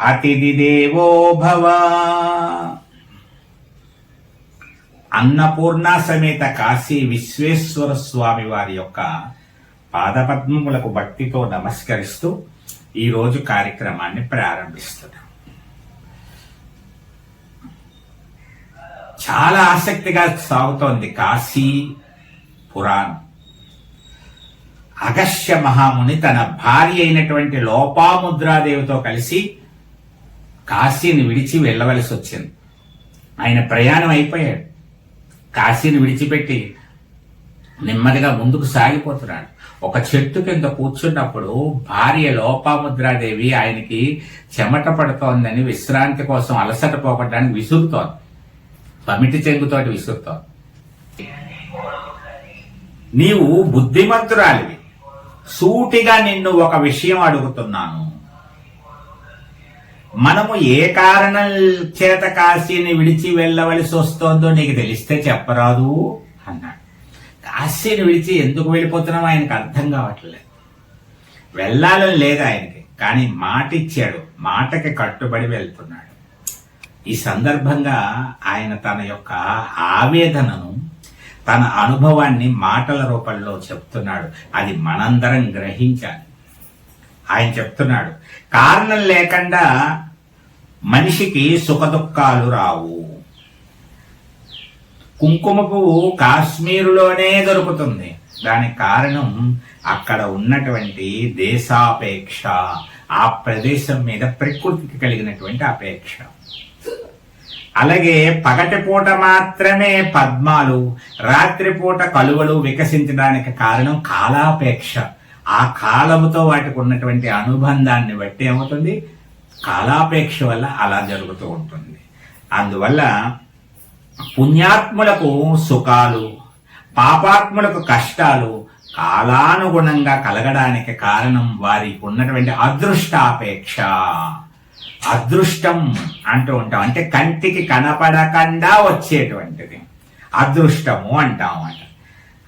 అతిథి దేవో భవ. అన్నపూర్ణ సమేత కాశీ విశ్వేశ్వర స్వామి వారి యొక్క పాదపద్మములకు భక్తితో నమస్కరిస్తూ ఈరోజు కార్యక్రమాన్ని ప్రారంభిస్తున్నాం. చాలా ఆసక్తిగా సాగుతోంది కాశీ పురాణం. అగస్య మహాముని తన భార్య అయినటువంటి లోపాముద్రాదేవితో కలిసి కాశీని విడిచి వెళ్ళవలసి వచ్చింది. ఆయన ప్రయాణం అయిపోయాడు. కాశీని విడిచిపెట్టి నెమ్మదిగా ముందుకు సాగిపోతున్నాడు. ఒక చెట్టు కింద కూర్చున్నప్పుడు భార్య లోపాముద్రాదేవి ఆయనకి చెమట పడుతోందని విశ్రాంతి కోసం అలసట పోగొట్టడానికి విసురుతోంది. పమిటి చెంగుతోటి విసురుతోంది. నీవు బుద్ధిమంతురాలివి. సూటిగా నిన్ను ఒక విషయం అడుగుతున్నాను. మనము ఏ కారణం చేత కాశీని విడిచి వెళ్ళవలసి వస్తోందో నీకు తెలిస్తే చెప్పరాదు అన్నాడు. కాశీని విడిచి ఎందుకు వెళ్ళిపోతున్నామో ఆయనకు అర్థం కావట్లేదు. వెళ్ళాలని లేదు ఆయనకి కానీ మాట ఇచ్చాడు మాటకి కట్టుబడి వెళ్తున్నాడు. ఈ సందర్భంగా ఆయన తన యొక్క ఆవేదనను తన అనుభవాన్ని మాటల రూపంలో చెప్తున్నాడు. అది మనందరం గ్రహించాలి. ఆయన చెప్తున్నాడు కారణం లేకుండా మనిషికి సుఖదుఖాలు రావు. కుంకుమ పువ్వు కాశ్మీరులోనే దొరుకుతుంది. దానికి కారణం అక్కడ ఉన్నటువంటి దేశాపేక్ష ఆ ప్రదేశం మీద ప్రకృతికి కలిగినటువంటి అపేక్ష. అలాగే పగటిపూట మాత్రమే పద్మాలు రాత్రిపూట కలువలు వికసించడానికి కారణం కాలాపేక్ష. ఆ కాలముతో వాటికి ఉన్నటువంటి అనుబంధాన్ని బట్టి ఏమవుతుంది? కాలాపేక్ష వల్ల అలా జరుగుతూ ఉంటుంది. అందువల్ల పుణ్యాత్ములకు సుఖాలు పాపాత్ములకు కష్టాలు కాలానుగుణంగా కలగడానికి కారణం వారికి ఉన్నటువంటి అదృష్టాపేక్ష. అదృష్టం అంటూ ఉంటాం. అంటే కంటికి కనపడకుండా వచ్చేటువంటిది. అదృష్టము అంటాం అంట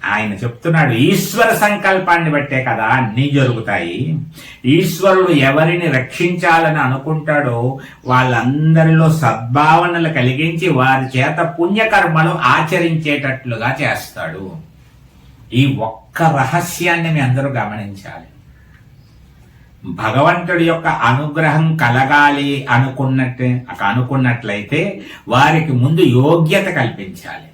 ఆయన చెప్తున్నాడు ఈశ్వర సంకల్పాన్ని బట్టే కదా అన్నీ జరుగుతాయి. ఈశ్వరుడు ఎవరిని రక్షించాలని అనుకుంటాడో వాళ్ళందరిలో సద్భావనలు కలిగించి వారి చేత పుణ్యకర్మలు ఆచరించేటట్లుగా చేస్తాడు. ఈ ఒక్క రహస్యాన్ని మీ అందరూ గమనించాలి. భగవంతుడి యొక్క అనుగ్రహం కలగాలి అనుకున్నట్టు అనుకున్నట్లయితే వారికి ముందు యోగ్యత కల్పించాలి.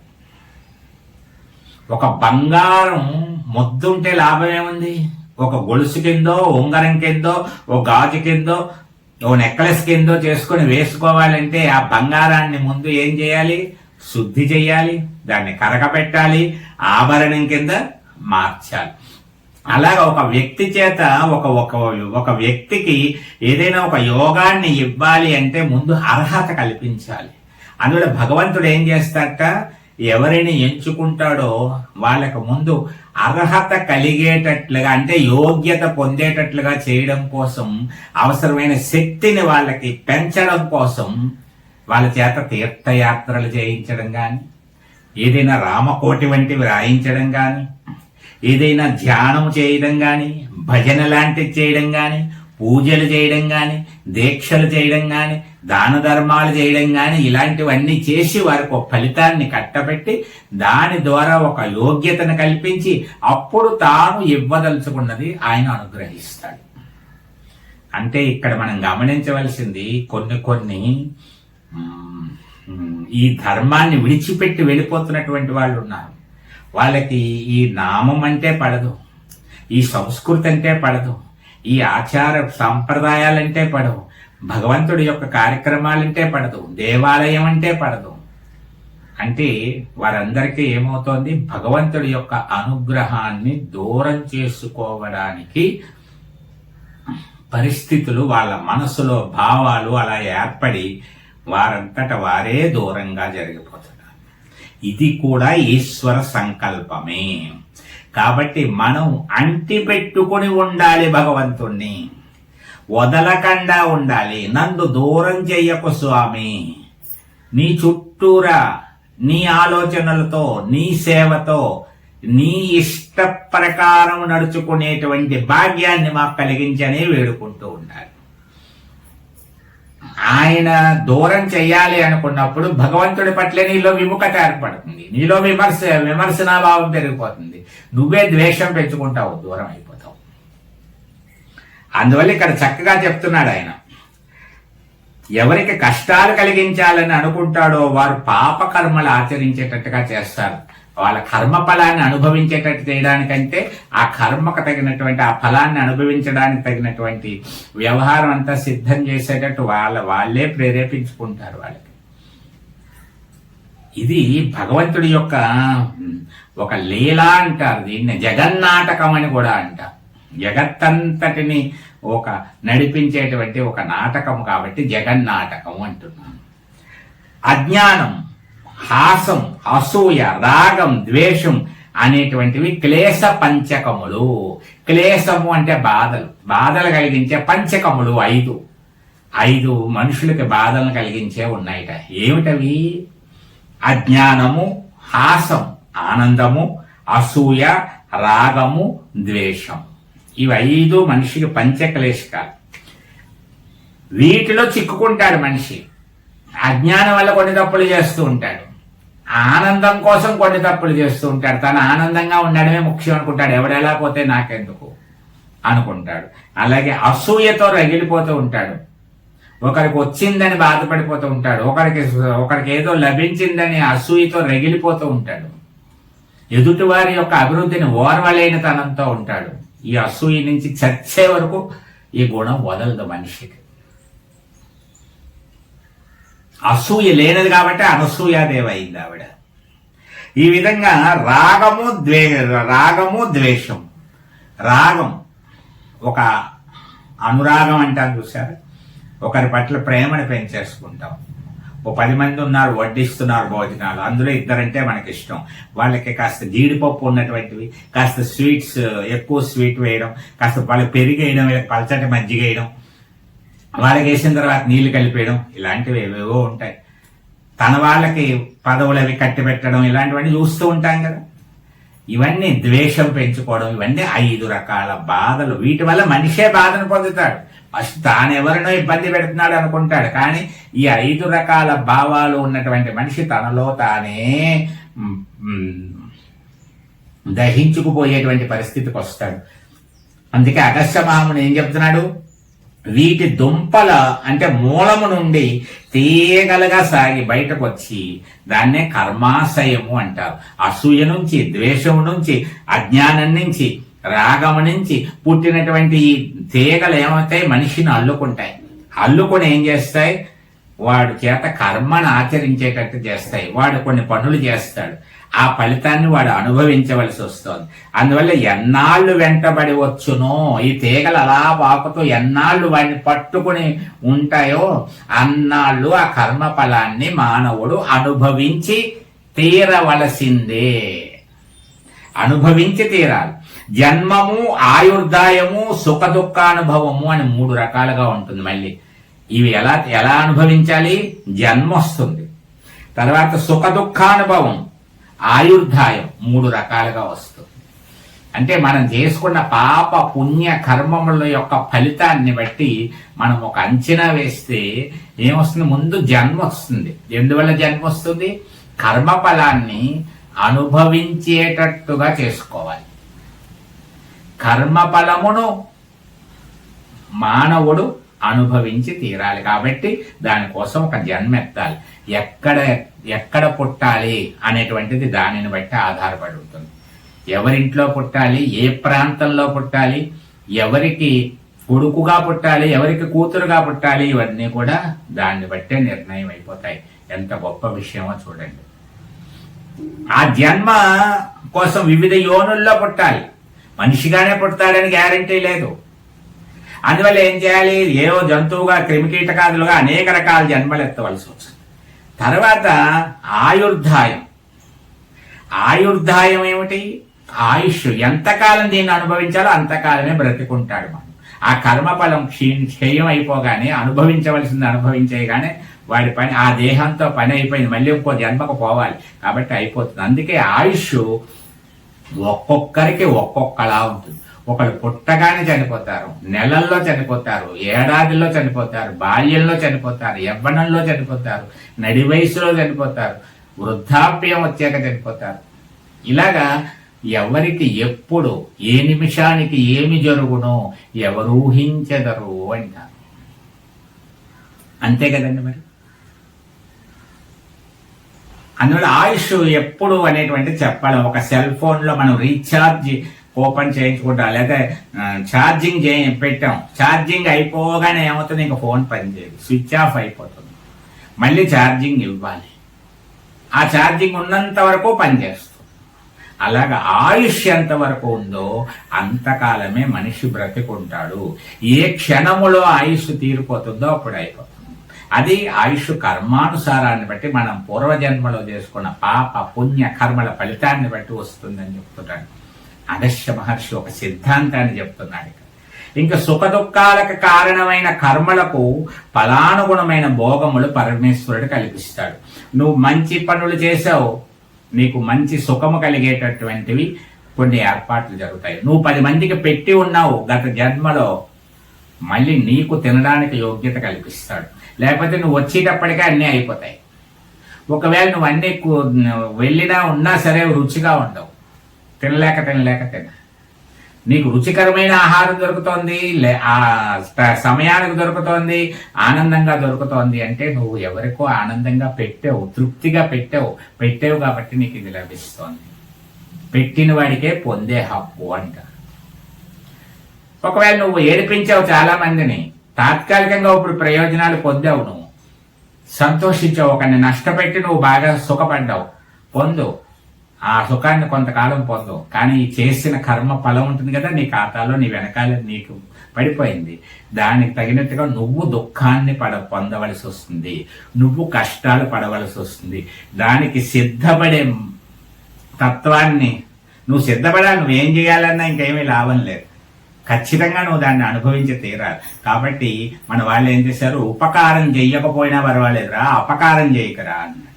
ఒక బంగారం ముద్దుంటే లాభం ఏముంది? ఒక గొలుసు కిందో ఉంగరం కిందో ఓ గాజు కిందో ఓ నెక్లెస్ కిందో చేసుకొని వేసుకోవాలంటే ఆ బంగారాన్ని ముందు ఏం చేయాలి? శుద్ధి చేయాలి దాన్ని కరగపెట్టాలి ఆభరణం కింద మార్చాలి. అలాగా ఒక వ్యక్తి చేత ఒక ఒక ఒక వ్యక్తికి ఏదైనా ఒక యోగాన్ని ఇవ్వాలి అంటే ముందు అర్హత కల్పించాలి. అందులో భగవంతుడు ఏం చేస్తాట ఎవరిని ఎంచుకుంటాడో వాళ్ళకు ముందు అర్హత కలిగేటట్లుగా అంటే యోగ్యత పొందేటట్లుగా చేయడం కోసం అవసరమైన శక్తిని వాళ్ళకి పెంచడం కోసం వాళ్ళ చేత తీర్థయాత్రలు చేయించడం కానీ ఏదైనా రామకోటి వంటివి రాయించడం కానీ ఏదైనా ధ్యానం చేయడం కానీ భజన లాంటివి చేయడం కానీ పూజలు చేయడం కానీ దీక్షలు చేయడం కానీ దాన ధర్మాలు చేయడం కానీ ఇలాంటివన్నీ చేసి వారికి ఒక ఫలితాన్ని కట్టబెట్టి దాని ద్వారా ఒక యోగ్యతను కల్పించి అప్పుడు తాను ఇవ్వదలుచుకున్నది ఆయన అనుగ్రహిస్తాడు. అంటే ఇక్కడ మనం గమనించవలసింది కొన్ని కొన్ని ఈ ధర్మాన్ని విడిచిపెట్టి వెళ్ళిపోతున్నటువంటి వాళ్ళు ఉన్నారు. వాళ్ళకి ఈ నామం అంటే పడదు ఈ సంస్కృతి అంటే పడదు ఈ ఆచార సాంప్రదాయాలంటే పడవు భగవంతుడి యొక్క కార్యక్రమాలంటే పడదు దేవాలయం అంటే పడదు. అంటే వారందరికీ ఏమవుతోంది? భగవంతుడి యొక్క అనుగ్రహాన్ని దూరం చేసుకోవడానికి పరిస్థితులు వాళ్ళ మనసులో భావాలు అలా ఏర్పడి వారంతట వారే దూరంగా జరిగిపోతున్నారు. ఇది కూడా ఈశ్వర సంకల్పమే. కాబట్టి మనం అంటిపెట్టుకుని ఉండాలి భగవంతుణ్ణి. వదలకుండా ఉండాలి. నందు దూరం చెయ్యకు స్వామి. నీ చుట్టూరా నీ ఆలోచనలతో నీ సేవతో నీ ఇష్ట ప్రకారం నడుచుకునేటువంటి భాగ్యాన్ని మాకు కలిగించని వేడుకుంటూ ఉండాలి. ఆయన దూరం చెయ్యాలి అనుకున్నప్పుడు భగవంతుడి పట్ల నీలో విముఖత ఏర్పడుతుంది. నీలో విమర్శ విమర్శనాభావం పెరిగిపోతుంది. నువ్వే ద్వేషం పెంచుకుంటావు దూరం అయిపోతుంది అందువల్ల ఇక్కడ చక్కగా చెప్తున్నాడు ఆయన. ఎవరికి కష్టాలు కలిగించాలని అనుకుంటాడో వారు పాప కర్మలు ఆచరించేటట్టుగా చేస్తారు. వాళ్ళ కర్మ ఫలాన్ని అనుభవించేటట్టు చేయడానికంటే ఆ కర్మకు తగినటువంటి ఆ ఫలాన్ని అనుభవించడానికి తగినటువంటి వ్యవహారం అంతా సిద్ధం చేసేటట్టు వాళ్ళ వాళ్ళే ప్రేరేపించుకుంటారు వాళ్ళకి. ఇది భగవంతుడి యొక్క ఒక లీలా అంటారు దీన్ని జగన్నాటకం అని కూడా అంటారు. జగత్తంతటిని ఒక నడిపించేటువంటి ఒక నాటకం కాబట్టి జగన్నాటకం అంటున్నాను. అజ్ఞానం హాసం అసూయ రాగం ద్వేషం అనేటువంటివి క్లేశ పంచకములు. క్లేశము అంటే బాధలు. బాధలు కలిగించే పంచకములు ఐదు. ఐదు మనుషులకి బాధలను కలిగించే ఉన్నాయిట. ఏమిటవి? అజ్ఞానము హాసం ఆనందము అసూయ రాగము ద్వేషం ఇవి ఐదు మనిషికి పంచక్లేశకాలు వీటిలో చిక్కుకుంటాడు మనిషి. అజ్ఞానం వల్ల కొన్ని తప్పులు చేస్తూ ఉంటాడు. ఆనందం కోసం కొన్ని తప్పులు చేస్తూ ఉంటాడు. తను ఆనందంగా ఉండడమే ముఖ్యం అనుకుంటాడు. ఎవడెలా పోతే నాకెందుకు? అనుకుంటాడు. అలాగే అసూయతో రగిలిపోతూ ఉంటాడు. ఒకరికి వచ్చిందని బాధపడిపోతూ ఉంటాడు. ఒకరికి ఒకరికి ఏదో లభించిందని అసూయతో రగిలిపోతూ ఉంటాడు. ఎదుటివారి యొక్క అభివృద్ధిని ఓర్వలేని తనంతో ఉంటాడు. ఈ అసూయ నుంచి చచ్చే వరకు ఈ గుణం వదలదు మనిషికి. అసూయ లేనది కాబట్టి అనసూయాదేవైంది అయింది ఆవిడ. ఈ విధంగా రాగము ద్వే రాగము ద్వేషం. రాగం ఒక అనురాగం అంటాను చూసారు ఒకరి పట్ల ప్రేమను పెంచేసుకుంటాం. ఓ పది మంది ఉన్నారు వడ్డిస్తున్నారు భోజనాలు. అందులో ఇద్దరంటే మనకి ఇష్టం వాళ్ళకి కాస్త జీడిపప్పు ఉన్నటువంటివి కాస్త స్వీట్స్ ఎక్కువ స్వీట్ వేయడం కాస్త వాళ్ళకి పెరిగేయడం పలచటి మజ్జిగ వేయడం వాళ్ళకి వేసిన తర్వాత నీళ్ళు కలిపేయడం ఇలాంటివి ఏవేవో ఉంటాయి. తన వాళ్ళకి పదవులు అవి కట్టి పెట్టడం ఇలాంటివన్నీ చూస్తూ ఉంటాం కదా. ఇవన్నీ ద్వేషం పెంచుకోవడం ఇవన్నీ ఐదు రకాల బాధలు. వీటి వల్ల మనిషే బాధను పొందుతాడు. తానెవరినో ఇబ్బంది పెడుతున్నాడు అనుకుంటాడు. కానీ ఈ ఐదు రకాల భావాలు ఉన్నటువంటి మనిషి తనలో తానే దహించుకుపోయేటువంటి పరిస్థితికి వస్తాడు. అందుకే అగస్త్య మహాముని ఏం చెప్తున్నాడు? వీటి దుంపల అంటే మూలము నుండి తీయగలగా సాగి బయటకు వచ్చి దాన్నే కర్మాశయము అంటారు. అసూయ నుంచి ద్వేషం నుంచి అజ్ఞానం నుంచి రాగము నుంచి పుట్టినటువంటి ఈ తీగలు ఏమవుతాయి? మనిషిని అల్లుకుంటాయి. అల్లుకొని ఏం చేస్తాయి? వాడు చేత కర్మను ఆచరించేటట్టు చేస్తాయి. వాడు కొన్ని పనులు చేస్తాడు. ఆ ఫలితాన్ని వాడు అనుభవించవలసి వస్తుంది. అందువల్ల ఎన్నాళ్ళు వెంటబడి వచ్చునో ఈ తీగలు అలా పాకుతూ ఎన్నాళ్ళు వాడిని పట్టుకుని ఉంటాయో అన్నాళ్ళు ఆ కర్మ ఫలాన్ని మానవుడు అనుభవించి తీరవలసిందే. అనుభవించి తీరాలి. జన్మము ఆయుర్దాయము సుఖ దుఃఖానుభవము అని మూడు రకాలుగా ఉంటుంది మళ్ళీ. ఇవి ఎలా ఎలా అనుభవించాలి? జన్మ వస్తుంది తర్వాత సుఖ దుఃఖానుభవం ఆయుర్దాయం మూడు రకాలుగా వస్తుంది. అంటే మనం చేసుకున్న పాప పుణ్య కర్మముల యొక్క ఫలితాన్ని బట్టి మనం ఒక అంచనా వేస్తే ఏమొస్తుంది? ముందు జన్మ వస్తుంది. ఎందువల్ల జన్మ వస్తుంది? కర్మ ఫలాన్ని అనుభవించేటట్టుగా చేసుకోవాలి. కర్మ ఫలమును మానవుడు అనుభవించి తీరాలి కాబట్టి దానికోసం ఒక జన్మ ఎత్తాలి ఎక్కడ ఎక్కడ పుట్టాలి అనేటువంటిది దానిని బట్టి ఆధారపడి ఉంటుంది. ఎవరింట్లో పుట్టాలి ఏ ప్రాంతంలో పుట్టాలి ఎవరికి కొడుకుగా పుట్టాలి ఎవరికి కూతురుగా పుట్టాలి ఇవన్నీ కూడా దాన్ని బట్టే నిర్ణయం అయిపోతాయి. ఎంత గొప్ప విషయమో చూడండి. ఆ జన్మ కోసం వివిధ యోనుల్లో పుట్టాలి. మనిషిగానే పుడతాడని గ్యారంటీ లేదు. అందువల్ల ఏం చేయాలి? ఏవో జంతువుగా క్రిమికీటకాదులుగా అనేక రకాల జన్మలు ఎత్తవలసి వస్తుంది. తర్వాత ఆయుర్ధాయం. ఆయుర్ధాయం ఏమిటి? ఆయుష్ ఎంతకాలం దీన్ని అనుభవించాలో అంతకాలమే బ్రతికుంటాడు మనం ఆ కర్మఫలం క్షీ క్షయం అయిపోగానే అనుభవించవలసింది అనుభవించేయగానే వాడి పని ఆ దేహంతో పని అయిపోయింది. మళ్ళీ ఇంకో జన్మకు పోవాలి కాబట్టి అయిపోతుంది. అందుకే ఆయుష్ ఒక్కొక్కరికి ఒక్కొక్కలా ఉంటుంది. ఒకరు పుట్టగానే చనిపోతారు నెలల్లో చనిపోతారు ఏడాదిలో చనిపోతారు బాల్యంలో చనిపోతారు యవ్వనంలో చనిపోతారు నడి వయసులో చనిపోతారు వృద్ధాప్యం వచ్చాక చనిపోతారు. ఇలాగా ఎవరికి ఎప్పుడు ఏ నిమిషానికి ఏమి జరుగునో ఎవరు ఊహించెదరు అంటారు. అంతే కదండి మరి? అందువల్ల ఆయుష్ ఎప్పుడు అనేటువంటి చెప్పాలి. ఒక సెల్ ఫోన్లో మనం రీఛార్జ్ ఓపెన్ చేయించుకుంటాం. లేదా ఛార్జింగ్ చే పెట్టాం. ఛార్జింగ్ అయిపోగానే ఏమవుతుంది? ఇంకా ఫోన్ పనిచేయదు స్విచ్ ఆఫ్ అయిపోతుంది. మళ్ళీ ఛార్జింగ్ ఇవ్వాలి. ఆ ఛార్జింగ్ ఉన్నంత వరకు పనిచేస్తుంది అలాగా ఆయుష్ ఎంత వరకు ఉందో అంతకాలమే మనిషి బ్రతికుంటాడు. ఏ క్షణములో ఆయుష్ తీరిపోతుందో అప్పుడు అయిపోతుంది. అది ఆయుష్ కర్మానుసారాన్ని బట్టి మనం పూర్వజన్మలో చేసుకున్న పాప పుణ్య కర్మల ఫలితాన్ని బట్టి వస్తుందని చెప్తున్నాడు అగస్య మహర్షి ఒక సిద్ధాంతాన్ని చెప్తున్నాడు ఇంకా సుఖ దుఃఖాలకు కారణమైన కర్మలకు ఫలానుగుణమైన భోగములు పరమేశ్వరుడు కల్పిస్తాడు. నువ్వు మంచి పనులు చేసావు నీకు మంచి సుఖము కలిగేటటువంటివి కొన్ని ఏర్పాట్లు జరుగుతాయి. నువ్వు పది మందికి పెట్టి ఉన్నావు గత జన్మలో మళ్ళీ నీకు తినడానికి యోగ్యత కల్పిస్తాడు. లేకపోతే నువ్వు వచ్చేటప్పటికే అన్నీ అయిపోతాయి. ఒకవేళ నువ్వు అన్నీ వెళ్ళినా ఉన్నా సరే రుచిగా ఉండవు. తినలేక తినలేక తిన. నీకు రుచికరమైన ఆహారం దొరుకుతోంది లే- ఆ సమయానికి దొరుకుతోంది ఆనందంగా దొరుకుతోంది అంటే నువ్వు ఎవరికో ఆనందంగా పెట్టావు తృప్తిగా పెట్టావు పెట్టావు కాబట్టి నీకు ఇది లభిస్తోంది. పెట్టిన వాడికే పొందే హక్కు అంట. ఒకవేళ నువ్వు ఏడిపించావు చాలా మందిని తాత్కాలికంగా ఇప్పుడు ప్రయోజనాలు పొందావు నువ్వు. సంతోషించావు ఒకరిని నష్టపెట్టి నువ్వు బాగా సుఖపడ్డావు. పొందు. ఆ సుఖాన్ని కొంతకాలం పొందు. కానీ చేసిన కర్మ ఫలం ఉంటుంది కదా నీ ఖాతాలో నీ వెనకాల నీకు పడిపోయింది. దానికి తగినట్టుగా నువ్వు దుఃఖాన్ని పడ పొందవలసి వస్తుంది. నువ్వు కష్టాలు పడవలసి వస్తుంది. దానికి సిద్ధపడే తత్వాన్ని నువ్వు సిద్ధపడాలి. నువ్వేం చేయాలన్నా ఇంకేమీ లాభం లేదు. ఖచ్చితంగా నువ్వు దాన్ని అనుభవించి తీరాలి. కాబట్టి మన వాళ్ళు ఏం చేశారు? ఉపకారం చెయ్యకపోయినా పర్వాలేదురా అపకారం చేయకరా అన్నాడు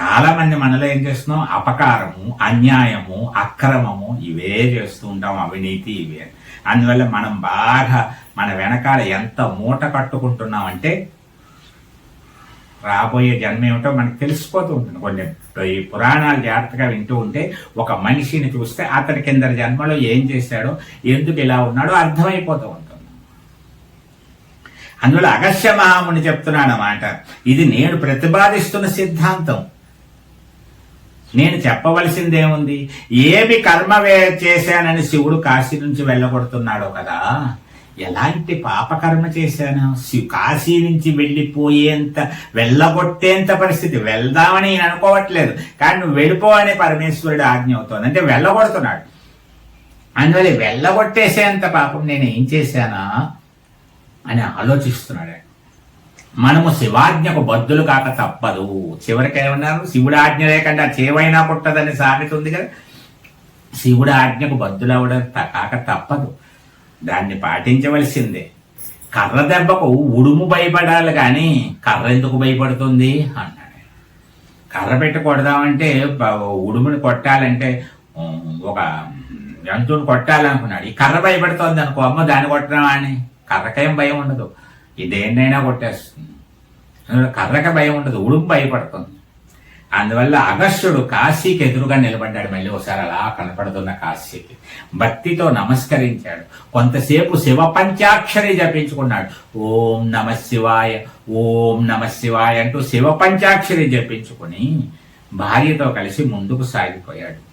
చాలా మంది మనలో ఏం చేస్తున్నాం? అపకారము అన్యాయము అక్రమము ఇవే చేస్తూ ఉంటాం అవినీతి ఇవే. అందువల్ల మనం బాగా మన వెనకాల ఎంత మూట కట్టుకుంటున్నాం అంటే రాబోయే జన్మ ఏమిటో మనకు తెలిసిపోతూ ఉంటుంది. కొన్ని ఈ పురాణాలు జాగ్రత్తగా వింటూ ఉంటే ఒక మనిషిని చూస్తే అతని కింద జన్మలో ఏం చేశాడో ఎందుకు ఇలా ఉన్నాడో అర్థమైపోతూ ఉంటుంది. అందువల్ల అగస్య మహాముని చెప్తున్నాడు అన్నమాట ఇది నేను ప్రతిపాదిస్తున్న సిద్ధాంతం. నేను చెప్పవలసిందేముంది? ఏమి కర్మ చేశానని శివుడు కాశీ నుంచి వెళ్ళగొడుతున్నాడో కదా. ఎలాంటి పాపకర్మ చేశాను? కాశీ నుంచి వెళ్ళిపోయేంత వెళ్ళగొట్టేంత పరిస్థితి. వెళ్దామని నేను అనుకోవట్లేదు. కానీ నువ్వు వెళ్ళిపోవని పరమేశ్వరుడు ఆజ్ఞ అవుతోంది. అంటే వెళ్ళగొడుతున్నాడు. అందువల్ల వెళ్ళగొట్టేసేంత పాపం నేను ఏం చేశానా అని ఆలోచిస్తున్నాడు. మనము శివాజ్ఞకు బద్దులు కాక తప్పదు. చివరికి ఏమన్నారు? శివుడి ఆజ్ఞ లేకుండా చేవైనా పుట్టదని సామెత ఉంది కదా. శివుడు ఆజ్ఞకు బద్దులవడం త- కాక తప్పదు. దాన్ని పాటించవలసిందే. కర్ర దెబ్బకు ఉడుము భయపడాలి కానీ కర్ర ఎందుకు భయపడుతుంది? అన్నాడు కర్ర పెట్టి కొడదామంటే ఉడుముని కొట్టాలంటే ఒక జంతువుని కొట్టాలనుకున్నాడు. ఈ కర్ర భయపడుతోంది అనుకో అమ్మ దాన్ని కొట్టడం అని కర్రకేం భయం ఉండదు. ఇదేంటైనా కొట్టేస్తుంది. అందువల్ల కర్రక భయం ఉండదు. ఉడుము భయపడుతుంది. అందువల్ల అగస్త్యుడు కాశీకి ఎదురుగా నిలబడ్డాడు. మళ్ళీ ఒకసారి అలా కనపడుతున్న కాశీకి. భక్తితో నమస్కరించాడు. కొంతసేపు శివ పంచాక్షరి జపించుకున్నాడు. ఓం నమ శివాయ ఓం నమ శివాయ అంటూ శివ పంచాక్షరి జపించుకుని భార్యతో కలిసి ముందుకు సాగిపోయాడు.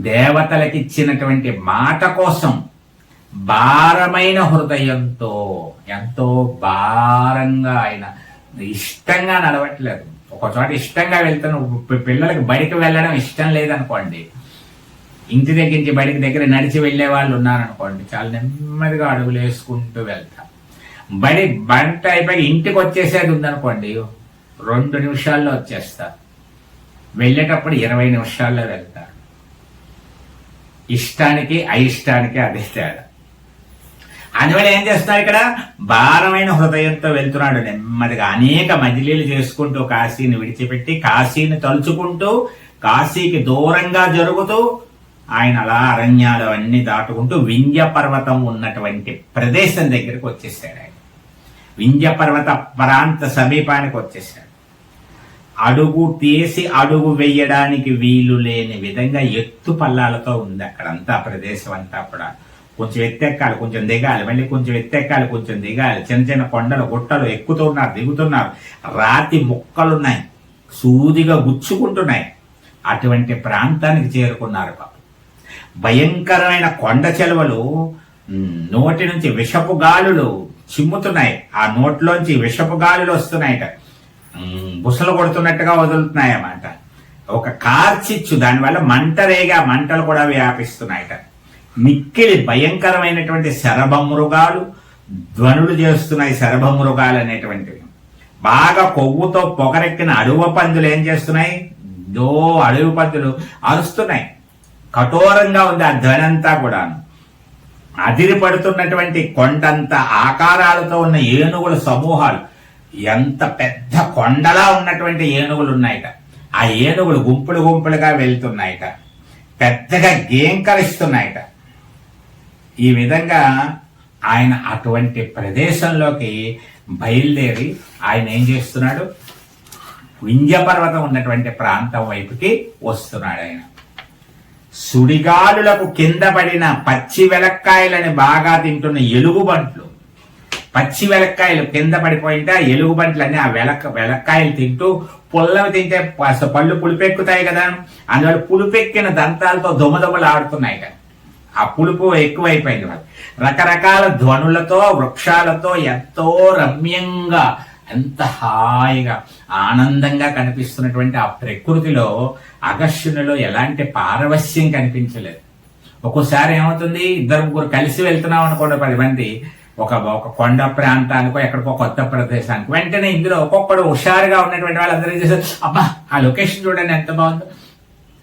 దేవతలకి ఇచ్చినటువంటి మాట కోసం భారమైన హృదయంతో ఎంతో భారంగా ఆయన ఇష్టంగా నడవట్లేదు. ఒక చోట ఇష్టంగా వెళ్తాను పిల్లలకు పిల్లలకి బడికి వెళ్ళడం ఇష్టం లేదనుకోండి. ఇంటి దగ్గర నుంచి బయటికి దగ్గర నడిచి వెళ్ళే వాళ్ళు ఉన్నారనుకోండి చాలా నెమ్మదిగా అడుగులు వేసుకుంటూ వెళ్తాం. బడి బంట అయిపోయి ఇంటికి వచ్చేసేది ఉందనుకోండి రెండు నిమిషాల్లో వచ్చేస్తా. వెళ్ళేటప్పుడు ఇరవై నిమిషాల్లో వెళ్తారు ఇష్టానికి అయిష్టానికి అదే తేడా. అందువల్ల ఏం చేస్తున్నారు ఇక్కడ? భారమైన హృదయంతో వెళ్తున్నాడు నెమ్మదిగా. అనేక మజిలీలు చేసుకుంటూ కాశీని విడిచిపెట్టి కాశీని తలుచుకుంటూ కాశీకి దూరంగా జరుగుతూ ఆయన అలా అరణ్యాలు అన్ని దాటుకుంటూ వింధ్య పర్వతం ఉన్నటువంటి ప్రదేశం దగ్గరికి వచ్చేసాడు ఆయన. వింధ్య పర్వత ప్రాంత సమీపానికి వచ్చేసాడు. అడుగు తీసి అడుగు వేయడానికి వీలు లేని విధంగా ఎత్తు పల్లాలతో ఉంది అక్కడంతా ప్రదేశం అంతా కూడా. కొంచెం ఎత్తెక్కాలి కొంచెం దిగాలి. మళ్ళీ కొంచెం ఎత్తెక్కాలి కొంచెం దిగాలి. చిన్న చిన్న కొండలు గుట్టలు ఎక్కుతున్నారు దిగుతున్నారు. రాతి ముక్కలున్నాయి. సూదిగా గుచ్చుకుంటున్నాయి. అటువంటి ప్రాంతానికి చేరుకున్నారు పాప. భయంకరమైన కొండ చెలవలు నోటి నుంచి విషపు గాలులు చిమ్ముతున్నాయి. ఆ నోట్లోంచి విషపు గాలులు వస్తున్నాయట. బుసలు కొడుతున్నట్టుగా వదులుతున్నాయి అన్నమాట ఒక కార్చిచ్చు దానివల్ల మంట రేగా మంటలు కూడా వ్యాపిస్తున్నాయట. మిక్కిలి భయంకరమైనటువంటి శరభ మృగాలు ధ్వనులు చేస్తున్నాయి శరభ మృగాలు అనేటువంటివి. బాగా కొవ్వుతో పొగరెక్కిన అడవ పందులు ఏం చేస్తున్నాయి? దో అడవి పందులు అరుస్తున్నాయి. కఠోరంగా ఉంది ఆ ధ్వని అంతా కూడాను. అదిరి పడుతున్నటువంటి కొండంత ఆకారాలతో ఉన్న ఏనుగుల సమూహాలు. ఎంత పెద్ద కొండలా ఉన్నటువంటి ఏనుగులు ఉన్నాయట ఆ ఏనుగులు గుంపులు గుంపులుగా వెళ్తున్నాయట. పెద్దగా గేంకరిస్తున్నాయట. ఈ విధంగా ఆయన అటువంటి ప్రదేశంలోకి బయలుదేరి ఆయన ఏం చేస్తున్నాడు? వింధ్య పర్వతం ఉన్నటువంటి ప్రాంతం వైపుకి వస్తున్నాడు ఆయన. సుడిగాలులకు కింద పడిన పచ్చి వెలక్కాయలని బాగా తింటున్న ఎలుగుబంట్లు. పచ్చి వెలక్కాయలు కింద పడిపోయింటే ఆ ఎలుగుబంట్లన్నీ ఆ వెలక వెలక్కాయలు తింటూ పుల్లవి తింటే పళ్ళు పులిపెక్కుతాయి కదా. అందువల్ల పులిపెక్కిన దంతాలతో దుమదుమలు ఆడుతున్నాయి కదా. ఆ పులుపు ఎక్కువైపోయింది వాళ్ళు రకరకాల ధ్వనులతో వృక్షాలతో ఎంతో రమ్యంగా ఎంత హాయిగా ఆనందంగా కనిపిస్తున్నటువంటి ఆ ప్రకృతిలో అగస్యునిలో ఎలాంటి పారవస్యం కనిపించలేదు. ఒక్కోసారి ఏమవుతుంది? ఇద్దరు ముగ్గురు కలిసి వెళ్తున్నాం అనుకోండి పది మంది. ఒక ఒక కొండ ప్రాంతానికో ఎక్కడికో కొత్త ప్రదేశానికి. వెంటనే ఇందులో ఒక్కొక్కడు హుషారుగా ఉన్నటువంటి వాళ్ళందరూ ఏం చేశారు అబ్బా ఆ లొకేషన్ చూడండి ఎంత బాగుందో.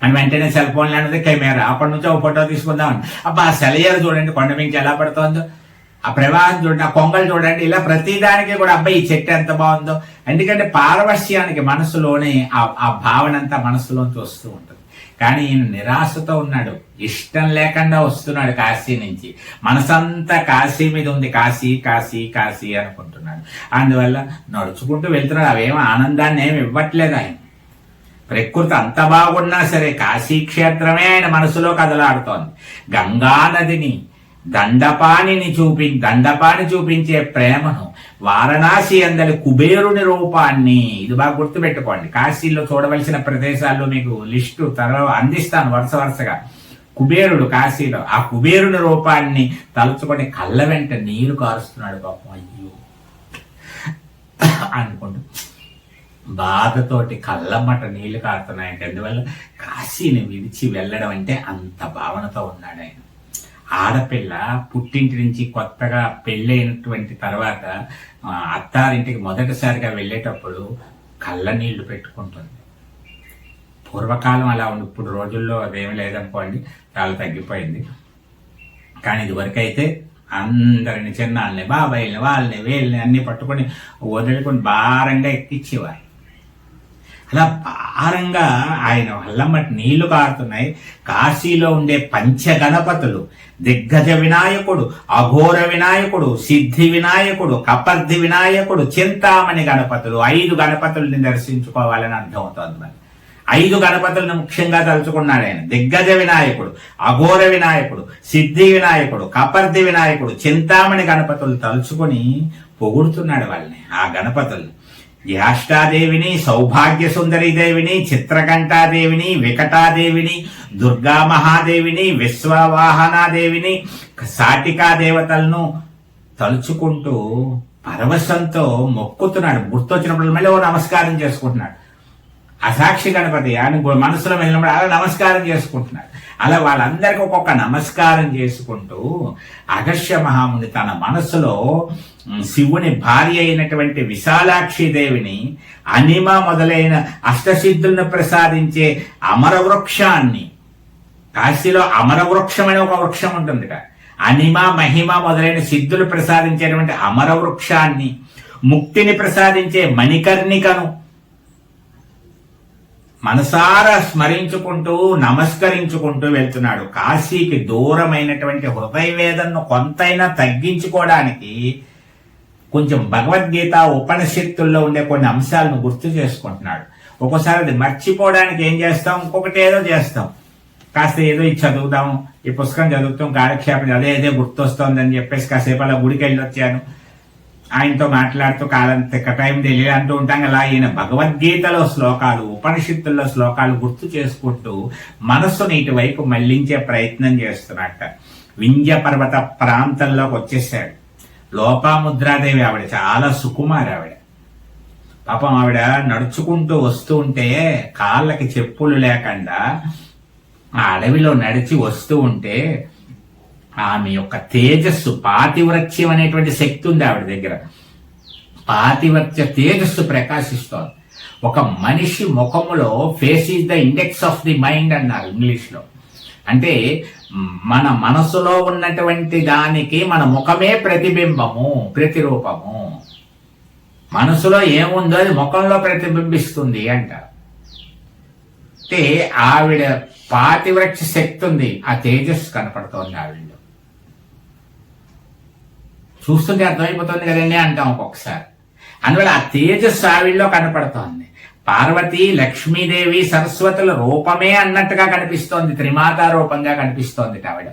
అని వెంటనే సెల్ ఫోన్ అనేది కెమెరా. అప్పటి నుంచి ఒక ఫోటో తీసుకుందాం. అబ్బా ఆ సెలయర్ చూడండి కొండ మించి ఎలా పడుతోందో. ఆ ప్రవాహం చూడండి ఆ కొంగలు చూడండి ఇలా ప్రతిదానికి కూడా అబ్బాయి ఈ చెట్టు ఎంత బాగుందో. ఎందుకంటే పారవశ్యానికి మనసులోనే ఆ ఆ భావన అంతా మనసులోంచి వస్తూ ఉంటుంది. కానీ ఈయన నిరాశతో ఉన్నాడు. ఇష్టం లేకుండా వస్తున్నాడు కాశీ నుంచి. మనసంతా కాశీ మీద ఉంది. కాశీ కాశీ కాశీ అనుకుంటున్నాడు. అందువల్ల నడుచుకుంటూ వెళ్తున్నాడు. అవేం ఆనందాన్ని ఏమి ఇవ్వట్లేదు ఆయన. ప్రకృతి అంత బాగున్నా సరే కాశీ క్షేత్రమే ఆయన మనసులో కదలాడుతోంది. గంగా నదిని దండపాణిని చూపి దండపాణి చూపించే ప్రేమను వారణాసి అందరి కుబేరుని రూపాన్ని ఇది బాగా గుర్తుపెట్టుకోండి. కాశీలో చూడవలసిన ప్రదేశాల్లో మీకు లిస్టు తర్వాత అందిస్తాను వరుస వరుసగా. కుబేరుడు కాశీలో ఆ కుబేరుని రూపాన్ని తలుచుకొని కళ్ళ వెంట నీరు కారుస్తున్నాడు పాపం. అయ్యో. అనుకుంటూ బాధతోటి కళ్ళమ్మట నీళ్ళు కారుతున్నాయంటే అందువల్ల కాశీని విడిచి వెళ్ళడం అంటే అంత భావనతో ఉన్నాడు ఆయన. ఆడపిల్ల పుట్టింటి నుంచి కొత్తగా పెళ్ళైనటువంటి తర్వాత అత్తారింటికి మొదటిసారిగా వెళ్ళేటప్పుడు కళ్ళ నీళ్ళు పెట్టుకుంటుంది. పూర్వకాలం అలా ఉంది. ఇప్పుడు రోజుల్లో అదేమి లేదనుకోండి చాలా తగ్గిపోయింది. కానీ ఇదివరకైతే అందరిని చిన్నాళ్ళని బాబాయిల్ని వాళ్ళని వీళ్ళని అన్ని పట్టుకొని వదులుకొని భారంగా ఎక్కించేవారు అలా భారంగా ఆయన వల్లమ్మటి నీళ్ళు కారుతున్నాయి. కాశీలో ఉండే పంచగణపతులు దిగ్గజ వినాయకుడు అఘోర వినాయకుడు సిద్ధి వినాయకుడు కపర్ధి వినాయకుడు చింతామణి గణపతులు ఐదు గణపతుల్ని దర్శించుకోవాలని అర్థమవుతోంది మరి. ఐదు గణపతులను ముఖ్యంగా తలుచుకున్నాడు ఆయన. దిగ్గజ వినాయకుడు అఘోర వినాయకుడు సిద్ధి వినాయకుడు కపర్ది వినాయకుడు చింతామణి గణపతులు తలుచుకొని పొగుడుతున్నాడు వాళ్ళని. ఆ గణపతుల్ని యాష్టాదేవిని సౌభాగ్య సుందరి దేవిని చిత్రకంఠాదేవిని వికటాదేవిని దుర్గా మహాదేవిని విశ్వవాహనాదేవిని సాటికా దేవతలను తలుచుకుంటూ పరవశంతో మొక్కుతున్నాడు. గుర్తొచ్చినప్పుడు మళ్ళీ ఓ నమస్కారం చేసుకుంటున్నాడు. అసాక్షి గణపతి ఆయన మనసులో వెళ్ళినప్పుడు అలా నమస్కారం చేసుకుంటున్నాడు. అలా వాళ్ళందరికీ ఒక్కొక్క నమస్కారం చేసుకుంటూ అగస్య మహాముని తన మనసులో శివుని భార్య అయినటువంటి విశాలాక్షి దేవిని అనిమ మొదలైన అష్టసిద్ధులను ప్రసాదించే అమర వృక్షాన్ని కాశీలో అమర అనే ఒక వృక్షం ఉంటుంది అనిమ మహిమ మొదలైన సిద్ధులు ప్రసాదించేటువంటి అమర వృక్షాన్ని ముక్తిని ప్రసాదించే మణికర్ణికను. మనసారా స్మరించుకుంటూ నమస్కరించుకుంటూ వెళ్తున్నాడు. కాశీకి దూరమైనటువంటి హృదయవేదనను కొంతైనా తగ్గించుకోవడానికి కొంచెం భగవద్గీత ఉపనిషత్తుల్లో ఉండే కొన్ని అంశాలను గుర్తు చేసుకుంటున్నాడు. ఒక్కోసారి అది మర్చిపోవడానికి ఏం చేస్తాం? ఇంకొకటి ఏదో చేస్తాం. కాస్త ఏదో ఇది చదువుదాం ఈ పుస్తకం చదువుతాం కాలక్షేపం అదే అదే గుర్తొస్తోందని చెప్పేసి కాసేపు అలా గుడికి వెళ్ళి వచ్చాను. ఆయనతో మాట్లాడుతూ కాలం తిక్క టైం తెలియదు అంటూ ఉంటాం కదా. ఈయన భగవద్గీతలో శ్లోకాలు ఉపనిషత్తుల్లో శ్లోకాలు గుర్తు చేసుకుంటూ మనస్సును ఇటువైపు మళ్ళించే ప్రయత్నం చేస్తున్నట్ట వింధ్య పర్వత ప్రాంతంలోకి వచ్చేసాడు. లోపాముద్రాదేవి ఆవిడ చాలా సుకుమారి ఆవిడ. పాపం ఆవిడ నడుచుకుంటూ వస్తూ ఉంటే కాళ్ళకి చెప్పులు లేకుండా ఆ అడవిలో నడిచి వస్తూ ఉంటే ఆమె యొక్క తేజస్సు పాతివ్రత్యం అనేటువంటి శక్తి ఉంది ఆవిడ దగ్గర. పాతివ్రత్య తేజస్సు ప్రకాశిస్తోంది. ఒక మనిషి ముఖములో face is the index of the mind అన్నారు ఇంగ్లీష్లో. అంటే మన మనసులో ఉన్నటువంటి దానికి మన ముఖమే ప్రతిబింబము ప్రతిరూపము. మనసులో ఏముందో అది ముఖంలో ప్రతిబింబిస్తుంది అంట. అంటే ఆవిడ పాతివ్రత్య శక్తి ఉంది ఆ తేజస్సు కనపడుతోంది ఆవిడ చూస్తుంటే అర్థమైపోతుంది కదండి అంటాం ఒక్కొక్కసారి. అందువల్ల ఆ తేజస్సు ఆవిడలో కనపడుతోంది. పార్వతి లక్ష్మీదేవి సరస్వతుల రూపమే అన్నట్టుగా కనిపిస్తోంది త్రిమాతా రూపంగా కనిపిస్తోంది ఆవిడ.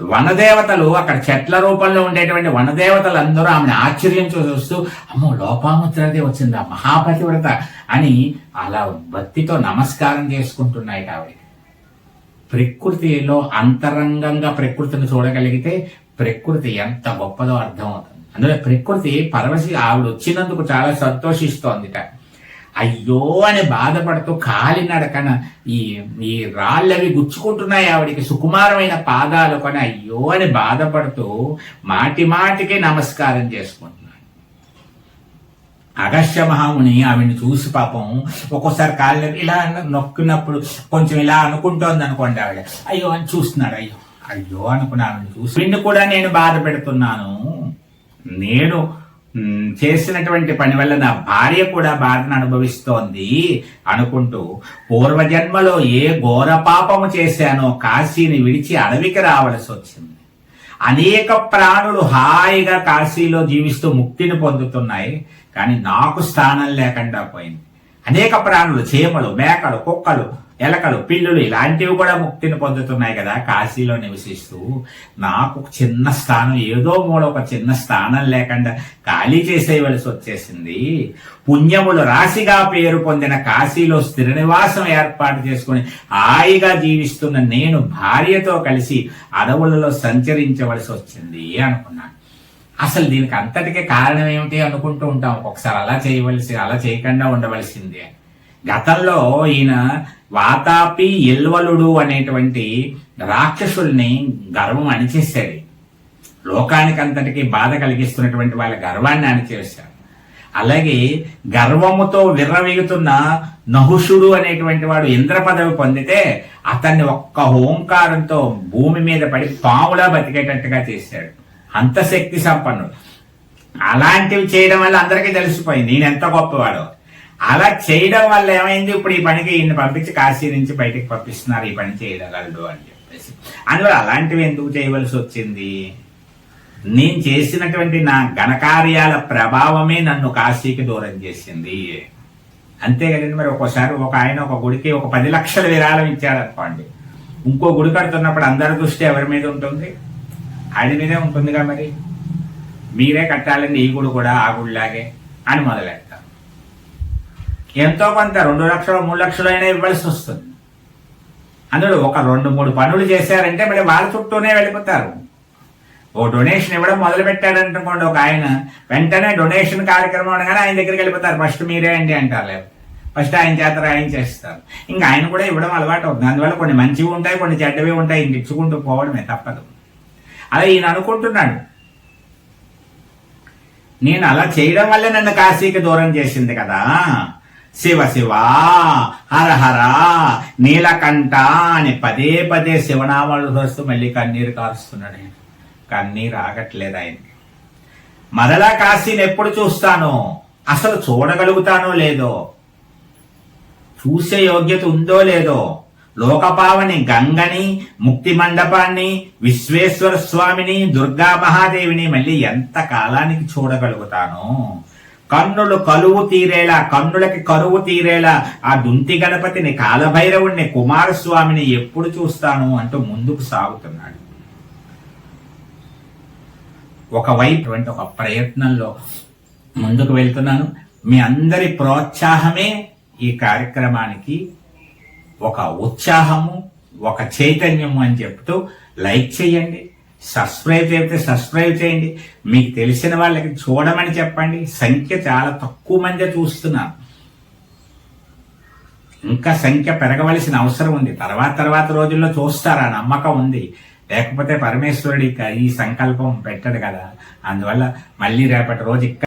వనదేవతలు అక్కడ చెట్ల రూపంలో ఉండేటువంటి వనదేవతలు అందరూ ఆమెను ఆశ్చర్యం చూస్తూ అమ్మో లోపాముద్రదే వచ్చిందా మహాపతివ్రత అని అలా భక్తితో నమస్కారం చేసుకుంటున్నాయి ఆవిడ ప్రకృతిలో అంతరంగంగా ప్రకృతిని చూడగలిగితే ప్రకృతి ఎంత గొప్పదో అర్థమవుతుంది. అందులో ప్రకృతి పరమశి ఆవిడ వచ్చినందుకు చాలా సంతోషిస్తోందిట అయ్యో అని బాధపడుతూ కాలినడకన ఈ ఈ రాళ్ళవి గుచ్చుకుంటున్నాయి ఆవిడికి. సుకుమారమైన పాదాలు కొని అయ్యో అని బాధపడుతూ మాటి మాటికే నమస్కారం చేసుకుంటున్నాడు అగస్య మహాముని ఆవిడ్ని చూసి పాపం ఒక్కోసారి కాళ్ళ ఇలా నొక్కినప్పుడు కొంచెం ఇలా అనుకుంటోంది అనుకోండి ఆవిడ. అయ్యో అని చూస్తున్నాడు. అయ్యో. అయ్యో అనుకున్నాను. చూసి నిన్ను కూడా నేను బాధ పెడుతున్నాను. నేను చేసినటువంటి పని వల్ల నా భార్య కూడా బాధను అనుభవిస్తోంది అనుకుంటూ పూర్వజన్మలో ఏ ఘోర పాపము చేశానో కాశీని విడిచి అడవికి రావలసి వచ్చింది. అనేక ప్రాణులు హాయిగా కాశీలో జీవిస్తూ ముక్తిని పొందుతున్నాయి కానీ నాకు స్థానం లేకుండా పోయింది. అనేక ప్రాణులు చీమలు మేకలు కుక్కలు ఎలకలు పిల్లులు ఇలాంటివి కూడా ముక్తిని పొందుతున్నాయి కదా కాశీలో నివసిస్తూ. నాకు చిన్న స్థానం ఏదో మూడ ఒక చిన్న స్థానం లేకుండా ఖాళీ చేసేయవలసి వచ్చేసింది. పుణ్యములు రాశిగా పేరు పొందిన కాశీలో స్థిర నివాసం ఏర్పాటు చేసుకుని హాయిగా జీవిస్తున్న నేను భార్యతో కలిసి అడవులలో సంచరించవలసి వచ్చింది అనుకున్నాను. అసలు దీనికి అంతటికే కారణం ఏమిటి అనుకుంటూ ఉంటాం. ఒకసారి అలా చేయవలసి అలా చేయకుండా ఉండవలసిందే. గతంలో ఈయన వాతాపి ఎల్వలుడు అనేటువంటి రాక్షసుల్ని గర్వం అణిచేశాడు. లోకానికి అంతటికి బాధ కలిగిస్తున్నటువంటి వాళ్ళ గర్వాన్ని అణిచేశారు అలాగే గర్వముతో విర్రవీగుతున్న నహుషుడు అనేటువంటి వాడు ఇంద్ర పదవి పొందితే అతన్ని ఒక్క ఓంకారంతో భూమి మీద పడి పాములా బతికేటట్టుగా చేశాడు. అంత శక్తి సంపన్నుడు. అలాంటివి చేయడం వల్ల అందరికీ తెలిసిపోయింది. నేను ఎంత గొప్పవాడో. అలా చేయడం వల్ల ఏమైంది? ఇప్పుడు ఈ పనికి ఈయన పంపించి కాశీ నుంచి బయటకు పంపిస్తున్నారు ఈ పని చేయగలడు అని చెప్పేసి. అందువల్ల అలాంటివి ఎందుకు చేయవలసి వచ్చింది? నేను చేసినటువంటి నా ఘనకార్యాల ప్రభావమే నన్ను కాశీకి దూరం చేసింది. అంతే కదండి మరి ఒక్కోసారి ఒక ఆయన ఒక గుడికి ఒక పది లక్షల విరాళం ఇచ్చాడనుకోండి. ఇంకో గుడి కడుతున్నప్పుడు అందరి దృష్టి ఎవరి మీద ఉంటుంది? ఆడి మీదే ఉంటుందిగా మరి. మీరే కట్టాలండి ఈ గుడి కూడా ఆ గుడిలాగే అని మొదలెడతారు ఎంతో కొంత రెండు లక్షలు మూడు లక్షలు అయినా ఇవ్వాల్సి వస్తుంది. అందులో ఒక రెండు మూడు పనులు చేశారంటే మళ్ళీ వాళ్ళ చుట్టూనే వెళ్ళిపోతారు. ఓ డొనేషన్ ఇవ్వడం మొదలు పెట్టాడనుకోండి ఒక ఆయన వెంటనే డొనేషన్ కార్యక్రమం అనగానే ఆయన దగ్గరికి వెళ్ళిపోతారు. ఫస్ట్ మీరే అండి అంటారు లేదు ఫస్ట్ ఆయన చేత చేస్తారు. ఇంకా ఆయన కూడా ఇవ్వడం అలవాటు అవుతుంది. అందువల్ల కొన్ని మంచివి ఉంటాయి కొన్ని చెడ్డవి ఉంటాయి. ఇంక ఇచ్చుకుంటూ పోవడమే తప్పదు. అలా ఈయన అనుకుంటున్నాడు. నేను అలా చేయడం వల్ల నన్ను కాశీకి దూరం చేసింది కదా. శివ శివ హర హర నీలకంఠ అని పదే పదే శివనామాలు చూస్తూ మళ్ళీ కన్నీరు కారుస్తున్నాడు ఆయన. కన్నీరు ఆగట్లేదు ఆయనకి. మరలా కాశీని ఎప్పుడు చూస్తాను అసలు చూడగలుగుతానో లేదో చూసే యోగ్యత ఉందో లేదో లోకపావని గంగని ముక్తి మండపాన్ని విశ్వేశ్వర స్వామిని దుర్గా మహాదేవిని మళ్ళీ ఎంత కాలానికి చూడగలుగుతాను కన్నులు కలువు తీరేలా కన్నులకి కరువు తీరేలా ఆ దుంతి గణపతిని కాలభైరవుణ్ణి కుమారస్వామిని ఎప్పుడు చూస్తాను అంటూ ముందుకు సాగుతున్నాడు. ఒకవైపు ఒక ప్రయత్నంలో ముందుకు వెళ్తున్నాను. మీ అందరి ప్రోత్సాహమే ఈ కార్యక్రమానికి ఒక ఉత్సాహము ఒక చైతన్యము అని చెప్తూ లైక్ చేయండి. సబ్స్క్రైబ్ చేస్తే సబ్స్క్రైబ్ చేయండి. మీకు తెలిసిన వాళ్ళకి చూడమని చెప్పండి. సంఖ్య చాలా తక్కువ మంది చూస్తున్నారు. ఇంకా సంఖ్య పెరగవలసిన అవసరం ఉంది. తర్వాత తర్వాత రోజుల్లో చూస్తారా? నమ్మకం ఉంది. లేకపోతే పరమేశ్వరుడి ఈ సంకల్పం పెట్టడు కదా. అందువల్ల మళ్ళీ రేపటి రోజు